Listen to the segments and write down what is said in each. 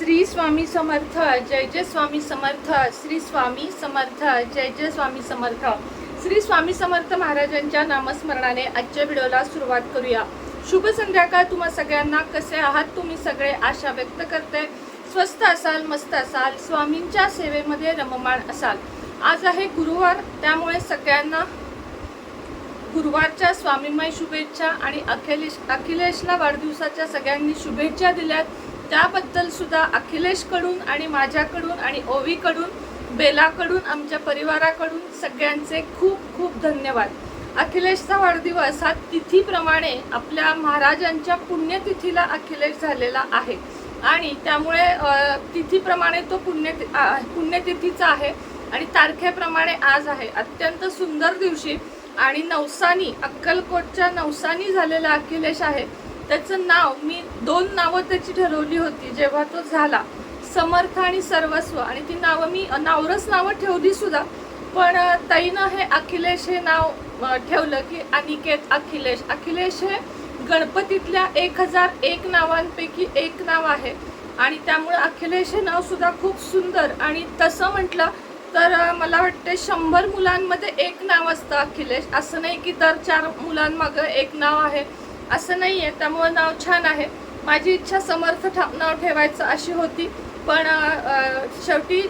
श्री स्वामी समर्थ जय जय स्वामी समर्थ श्री स्वामी समर्थ जय जय स्वामी समर्थ. श्री स्वामी समर्थ महाराजांच्या नामस्मरणाने आजच्या व्हिडिओला सुरुवात करूया. शुभ संध्याकाळ तुम्हा सगळ्यांना. कसे आहात तुम्ही सगळे? आशा व्यक्त करते. स्वस्त असाल मस्त असाल स्वामींच्या सेवेमध्ये रममाण असाल. आज आहे गुरुवार त्यामुळे सगळ्यांना गुरुवारच्या स्वामीमय शुभेच्छा आणि अखिलेश अखिलेशला वाढदिवसाच्या सगळ्यांनी शुभेच्छा दिल्यात. त्याबद्दल सुद्धा अखिलेशकडून आणि माझ्याकडून आणि ओवीकडून बेलाकडून आमच्या परिवाराकडून सगळ्यांचे खूप खूप धन्यवाद. अखिलेशचा वाढदिवस हा तिथीप्रमाणे आपल्या महाराजांच्या पुण्यतिथीला अखिलेश झालेला आहे. आणि त्यामुळे तिथीप्रमाणे तो पुण्य पुण्यतिथीचा आहे आणि तारखेप्रमाणे आज आहे. अत्यंत सुंदर दिवशी आणि नवसानी अक्कलकोटच्या नवसानी झालेला अखिलेश आहे. त्याचं नाव मी दोन नावं त्याची ठरवली होती जेव्हा तो झाला. समर्थ आणि सर्वस्व. आणि ती नावं मी नावरस नावं ठेवली सुद्धा. पण ताईनं हे अखिलेश हे नाव ठेवलं की अनिकेत अखिलेश. अखिलेश हे गणपतीतल्या एक हजार एक नावांपैकी एक नाव आहे. आणि त्यामुळे अखिलेश हे नावसुद्धा खूप सुंदर. आणि तसं म्हटलं तर मला वाटते शंभर मुलांमध्ये एक नाव असतं अखिलेश. असं नाही की दर चार मुलांमागं एक नाव आहे. असं नाही आहे त्यामुळं नाव छान आहे. माझी इच्छा समर्थ ठा नाव ठेवायचं अशी होती. पण शेवटी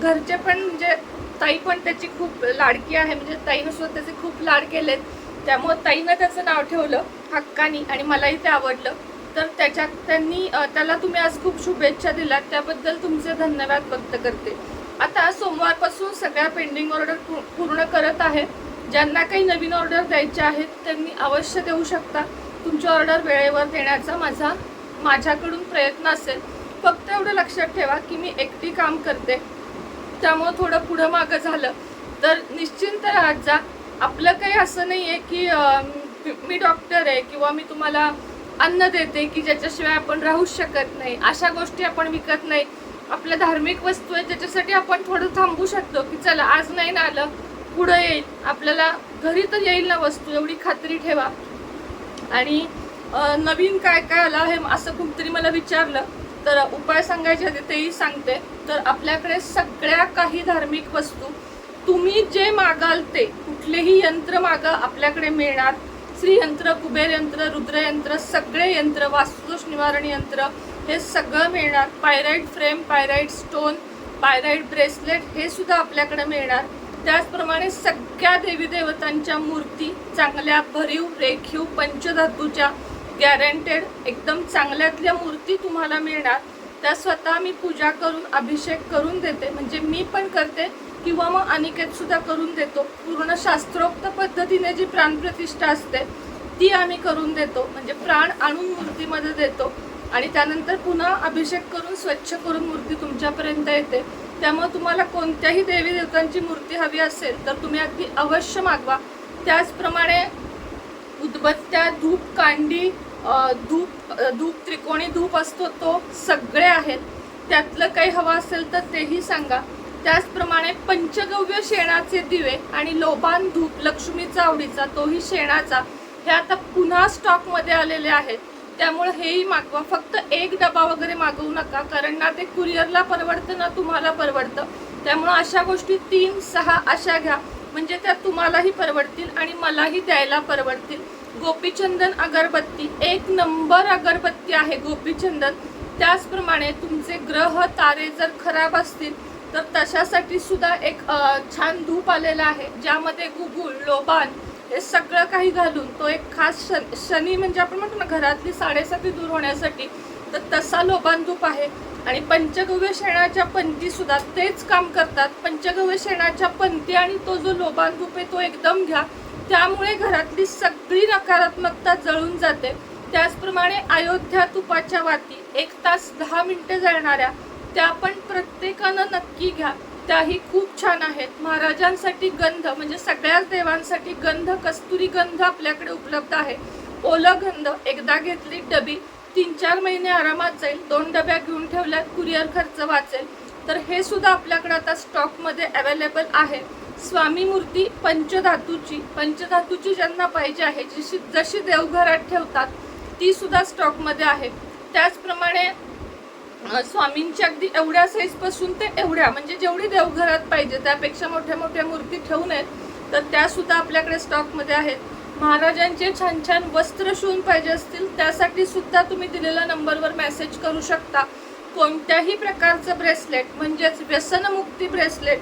घरचे पण म्हणजे ताई पण त्याची खूप लाडकी आहे म्हणजे ताईनं सुद्धा त्याचे खूप लाड केलेत. त्यामुळं ताईनं त्याचं नाव ठेवलं हक्कानी आणि मलाही ते आवडलं. तर त्याच्यात त्यांनी त्याला तुम्ही आज खूप शुभेच्छा दिलात त्याबद्दल तुमचे धन्यवाद व्यक्त करते. आता सोमवारपासून सगळ्या पेंडिंग ऑर्डर पूर्ण करत आहे. ज्यांना काही नवीन ऑर्डर द्यायच्या आहेत त्यांनी अवश्य देऊ शकता. तुमची ऑर्डर वेळेवर देण्याचा माझा माझ्याकडून प्रयत्न असेल. फक्त एवढं लक्षात ठेवा की मी एकटी काम करते. त्यामुळं थोडं पुढं मागं झालं. तर निश्चिंत राहत जा. आपलं काही असं नाही आहे की मी डॉक्टर आहे किंवा मी तुम्हाला अन्न देते की ज्याच्याशिवाय आपण राहूच शकत नाही. अशा गोष्टी आपण विकत नाही. आपल्या धार्मिक वस्तू आहे त्याच्यासाठी आपण थोडं थांबू शकतो की चला आज नाही ना आलं पुढं येईल. आपल्याला घरी तर येईल ना वस्तू एवढी खात्री ठेवा. आणि नवीन काय काय आलं आहे असं कुठतरी मला विचारलं तर उपाय सांगायचे होते तेही सांगते. तर आपल्याकडे सगळ्या काही धार्मिक वस्तू तुम्ही जे मागाल ते कुठलेही यंत्र मागा आपल्याकडे मिळणार. श्रीयंत्र कुबेर यंत्र रुद्रयंत्र सगळे यंत्र वास्तुदोष निवारण यंत्र हे सगळं मिळणार. Pyrite frame pyrite stone pyrite bracelet हे सुद्धा आपल्याकडे मिळणार. त्याचप्रमाणे सगळ्या देवी देवतांच्या मूर्ती चांगल्या भरीव रेखीव पंचधातूच्या गॅरंटेड एकदम चांगल्यातल्या मूर्ती तुम्हाला मिळणार. त्या स्वतः मी पूजा करून अभिषेक करून देते. म्हणजे मी पण करते किंवा मग अनिकेत सुद्धा करून देतो. पूर्ण शास्त्रोक्त पद्धतीने जी प्राणप्रतिष्ठा असते ती आम्ही करून देतो. म्हणजे प्राण आणून मूर्तीमध्ये देतो. आणि त्यानंतर पुन्हा अभिषेक करून स्वच्छ करून मूर्ती तुमच्यापर्यंत येते. त्यामुळे तुम्हाला कोणत्याही देवी देवतांची मूर्ती हवी असेल तर तुम्ही अगदी अवश्य मागवा. त्याचप्रमाणे उदबत्त्या धूप कांडी धूप धूप त्रिकोणी धूप असतो तो सगळे आहेत. त्यातलं काही हवं असेल तर तेही सांगा. त्याचप्रमाणे पंचगव्य शेणाचे दिवे आणि लोबान धूप लक्ष्मीचा आवडीचा तोही शेणाचा हे आता पुन्हा स्टॉकमध्ये आलेले आहेत. त्यामुळे हेही मागवा. फक्त एक डबा वगैरे मागवू नका कारण ना ते कुरिअरला परवडतं ना तुम्हाला परवडतं. त्यामुळं अशा गोष्टी तीन सहा अशा घ्या. म्हणजे त्या तुम्हालाही परवडतील आणि मलाही द्यायला परवडतील. गोपीचंदन अगरबत्ती. एक नंबर अगरबत्ती आहे गोपीचंदन. त्याचप्रमाणे तुमचे ग्रह तारे जर खराब असतील तर तशासाठी सुद्धा एक छान धूप आलेला आहे ज्यामध्ये गुगुळ लोबान हे सगळं काही घालून तो एक खास शन शनी म्हणजे आपण म्हणतो ना घरातली साडेसाती दूर होण्यासाठी तर तसा लोबान आहे. आणि पंचगव्य शेणाच्या पंथीसुद्धा तेच काम करतात. पंचगव्य शेणाच्या पंथी आणि तो जो लोबान आहे तो एकदम घ्या. त्यामुळे घरातली सगळी नकारात्मकता जळून जाते. त्याचप्रमाणे अयोध्या तुपाच्या वाती एक तास दहा मिनटं जळणाऱ्या त्या पण प्रत्येकानं नक्की घ्या. त्याही खूप छान आहेत. महाराजांसाठी गंध म्हणजे सगळ्याच देवांसाठी गंध कस्तुरी गंध आपल्याकडे उपलब्ध आहे. ओलं गंध एकदा घेतली डबी तीन चार महिने आरामात जाईल. दोन डब्या घेऊन ठेवल्यात कुरिअर खर्च वाचेल. तर हे सुद्धा आपल्याकडे आता स्टॉकमध्ये अवेलेबल आहे. स्वामी मूर्ती पंचधातूची पंचधातूची ज्यांना पाहिजे आहे जशी जशी देवघरात ठेवतात ती सुद्धा स्टॉकमध्ये आहे. त्याचप्रमाणे स्वामींच्या अगदी एवढ्या साईजपासून ते एवढ्या म्हणजे जेवढी देवघरात पाहिजे त्यापेक्षा मोठ्या मोठ्या मूर्ती ठेवून आहेत तर त्या सुद्धा आपल्याकडे स्टॉकमध्ये आहेत. महाराजांचे छान छान वस्त्र शिवून पाहिजे असतील त्यासाठी सुद्धा तुम्ही दिलेल्या नंबरवर मेसेज करू शकता. कोणत्याही प्रकारचं ब्रेसलेट म्हणजेच व्यसनमुक्ती ब्रेसलेट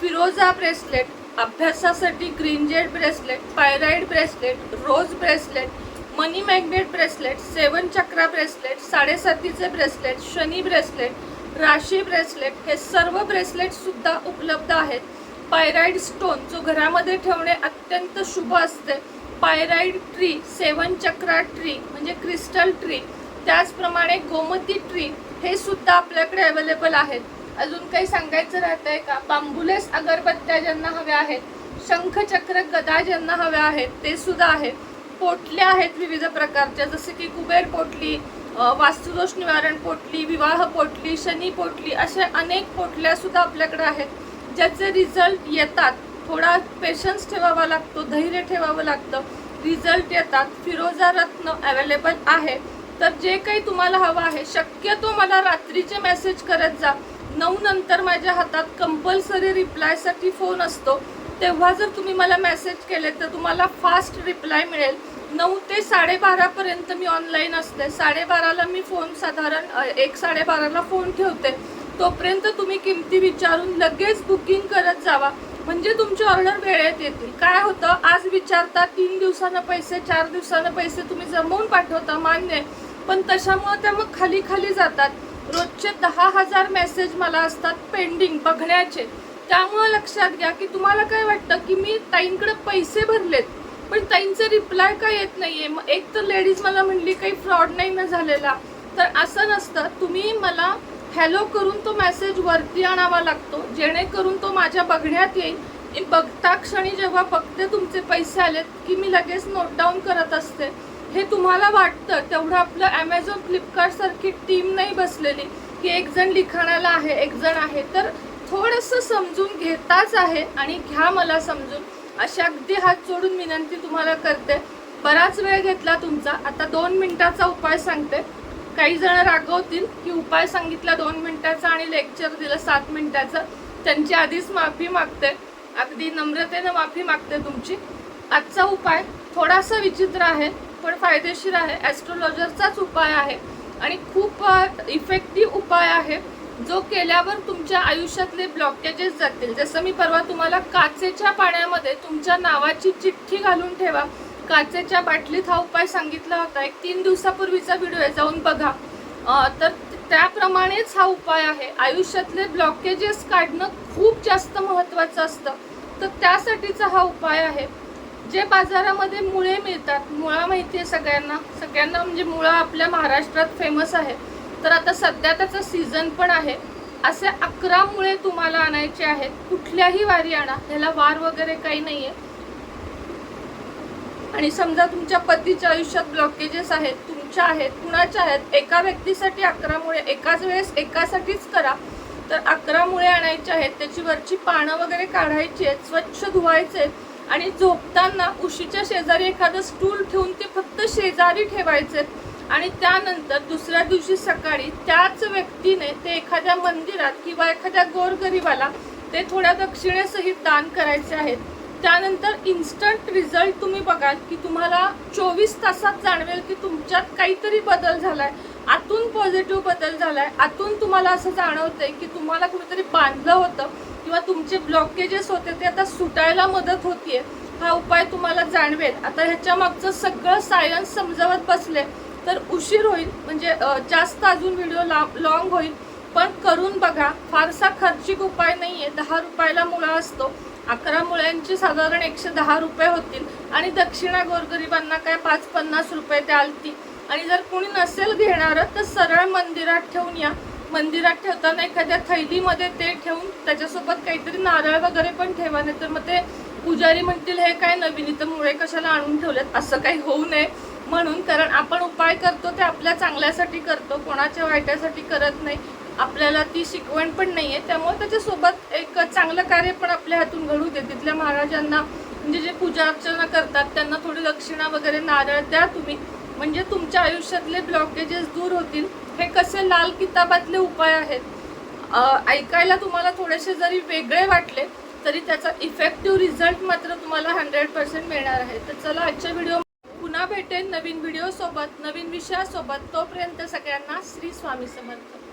फिरोजा ब्रेसलेट अभ्यासासाठी green jade bracelet pyrite bracelet rose bracelet money magnet bracelet seven chakra bracelet साडेसातीचे bracelet Shani bracelet राशी ब्रेसलेट हे सर्व ब्रेसलेटसुद्धा उपलब्ध आहेत. पायराईड स्टोन जो घरामध्ये ठेवणे अत्यंत शुभ असते. Pyrite tree seven chakra tree म्हणजे क्रिस्टल ट्री त्याचप्रमाणे गोमती ट्री हे सुद्धा आपल्याकडे अवेलेबल आहेत. अजून काही सांगायचं राहत आहे का? बांबुलेस अगरबत्त्या ज्यांना हव्या आहेत शंखचक्र गदा ज्यांना हव्या आहेत ते सुद्धा आहेत. पोटल्या आहेत विविध प्रकारच्या जसे की कुबेर पोटली वास्तुदोष निवारण पोटली विवाह पोटली शनी पोटली अशा अनेक पोटल्या सुद्धा आपल्याकडे आहेत. ज्याचे रिझल्ट येतात. थोडा पेशन्स ठेवावा लागतो धैर्य ठेवावं लागतं. रिझल्ट येतात. फिरोजा रत्न अवेलेबल आहे. तर जे काही तुम्हाला हवं आहे शक्यतो मला रात्रीचे मेसेज करत जा. नऊ नंतर माझ्या हातात कंपल्सरी रिप्लायसाठी फोन असतो. तेव्हा जर तुम्ही मला मेसेज केले तर तुम्हाला फास्ट रिप्लाय मिळेल. नऊ ते साडेबारापर्यंत मी ऑनलाईन असते. साडेबाराला मी फोन साधारण एक साडेबाराला फोन ठेवते. तोपर्यंत तुम्ही किमती विचारून लगेच बुकिंग करत जावा. म्हणजे तुमची ऑर्डर वेळेत येतील. काय होतं? आज विचारता तीन दिवसानं पैसे चार दिवसानं पैसे तुम्ही जमवून पाठवता मान्य पण तशामुळं त्या मग खाली खाली जातात. रोजचे दहा हजार मेसेज मला असतात पेंडिंग बघण्याचे. त्यामुळं लक्षात घ्या की तुम्हाला काय वाटतं की मी ताईंकडे पैसे भरलेत. पण ताईंचे रिप्लाय का येत नाहीये? मग एक तर लेडीज मला म्हणली काही फ्रॉड नाही ना झालेला. तर असं नसतं. तुम्ही मला हॅलो करून तो मेसेज वरती आणावा लागतो. जेणेकरून तो माझ्या बघण्यात येईल. मी बघता क्षणी जेव्हा बघते तुमचे पैसे आलेत की मी लगेच नोट डाऊन करत असते. हे तुम्हाला वाटतं. तेवढं आपलं ॲमेझॉन फ्लिपकार्टसारखी टीम नाही बसलेली की एक जण लिखाणाला आहे एक जण आहे. तर थोडंसं समजून घेताच आहे आणि घ्या मला समजून. अशी अगदी हात जोडून विनंती तुम्हाला करते. बराच वेळ घेतला तुमचा. आता दोन मिनिटाचा उपाय सांगते. काही जण रागवतील की उपाय सांगितला दोन मिनिटाचा आणि लेक्चर दिलं सात मिनिटाचं. त्यांची आधीच माफी मागते. अगदी नम्रतेनं माफी मागते तुमची. आजचा उपाय थोडासा विचित्र आहे पण फायदेशीर आहे. ॲस्ट्रोलॉजरचाच उपाय आहे. आणि खूप इफेक्टिव्ह उपाय आहे. जो केल्यावर तुमच्या आयुष्यातले ब्लॉकेजेस जातील. जसं मी परवा तुम्हाला काचेच्या पाण्यामध्ये तुमच्या नावाची चिठ्ठी घालून ठेवा. काचेच्या बाटलीत हा उपाय सांगितला होता. एक तीन दिवसापूर्वीचा व्हिडिओ आहे जाऊन बघा. तर त्याप्रमाणेच हा उपाय आहे. आयुष्यातले ब्लॉकेजेस काढणं खूप जास्त महत्त्वाचं असतं. तर त्यासाठीचा हा उपाय आहे. जे बाजारामध्ये मुळे मिळतात मुळा माहिती आहे सगळ्यांना? सगळ्यांना म्हणजे मुळा आपल्या महाराष्ट्रात फेमस आहे. तर आता सध्या त्याचा सीझन पण आहे. असे अकरा मुळे तुम्हाला आणायचे आहेत. कुठल्याही वारी आणा. ह्याला वार वगैरे काही नाहीये. आणि समजा तुमच्या पतीच्या आयुष्यात ब्लॉकेजेस आहेत तुमच्या आहेत कुणाच्या आहेत एका व्यक्तीसाठी अकरा मुळे एकाच वेळेस एकासाठीच करा. तर अकरा मुळे आणायचे आहेत. त्याची वरची पानं वगैरे काढायची आहेत स्वच्छ धुवायचे आहेत. आणि झोपताना उशीच्या शेजारी एखादं स्टूल ठेवून ते फक्त शेजारी ठेवायचे आणि त्यानंतर दुसऱ्या दिवशी सकाळी त्याच व्यक्तीने ते एखाद्या मंदिरात किंवा एखाद्या गोरगरिबाला ते थोड्या दक्षिणेसहित दान करायचे आहेत. त्यानंतर इन्स्टंट रिझल्ट तुम्ही बघाल की तुम्हाला चोवीस तासात जाणवेल की तुमच्यात काहीतरी बदल झालाय. आतून पॉझिटिव्ह बदल झालाय. आतून तुम्हाला असं जाणवतंय की तुम्हाला कुठेतरी बांधलं होतं किंवा तुमचे ब्लॉकेजेस होते ते आता सुटायला मदत होतीये. हा उपाय तुम्हाला जाणवेल. आता ह्याच्या मागचं सगळं सायन्स समजावत बसले. तर उशीर होईल. म्हणजे जास्त अजून व्हिडिओ लॉंग होईल. पण करून बघा फारसा खर्चिक उपाय नाही आहे दहा रुपयाला मुळा असतो. अकरा मुळ्यांचे साधारण एकशे दहा रुपये होतील. आणि दक्षिणा गोरगरिबांना काय पाच पन्नास रुपये द्याल ती आणि जर कोणी नसेल घेणारं तर सरळ मंदिरात ठेवून या. मंदिरात ठेवताना एखाद्या थैलीमध्ये ते ठेवून त्याच्यासोबत काहीतरी नारळ वगैरे पण ठेवा. नाही तर मग ते पुजारी म्हणतील हे काय नवीन? इथं मुळे कशाला आणून ठेवलेत असं काही होऊ नये. म्हणून कारण आपण उपाय करतो ते आपल्या चांगल्यासाठी करतो कोणाच्या वाईटासाठी करत नाही. आपल्याला ती शिकवण पण नाही आहे त्यामुळे त्याच्यासोबत एक चांगलं कार्य पण आपल्या हातून घडू दे. तिथल्या महाराजांना म्हणजे जे पूजा अर्चना करतात त्यांना थोडी दक्षिणा वगैरे नारळ द्या तुम्ही. म्हणजे तुमच्या आयुष्यातले ब्लॉकेजेस दूर होतील. हे कसे लाल किताबातले उपाय आहेत. ऐकायला तुम्हाला थोडेसे जरी वेगळे वाटले तरी त्याचा इफेक्टिव्ह रिझल्ट मात्र तुम्हाला हंड्रेड पर्सेंट मिळणार आहे. तर चला आजच्या व्हिडिओ पुन्हा भेटेन नवीन व्हिडिओसोबत नवीन विषयासोबत. तोपर्यंत सगळ्यांना श्री स्वामी समर्थ.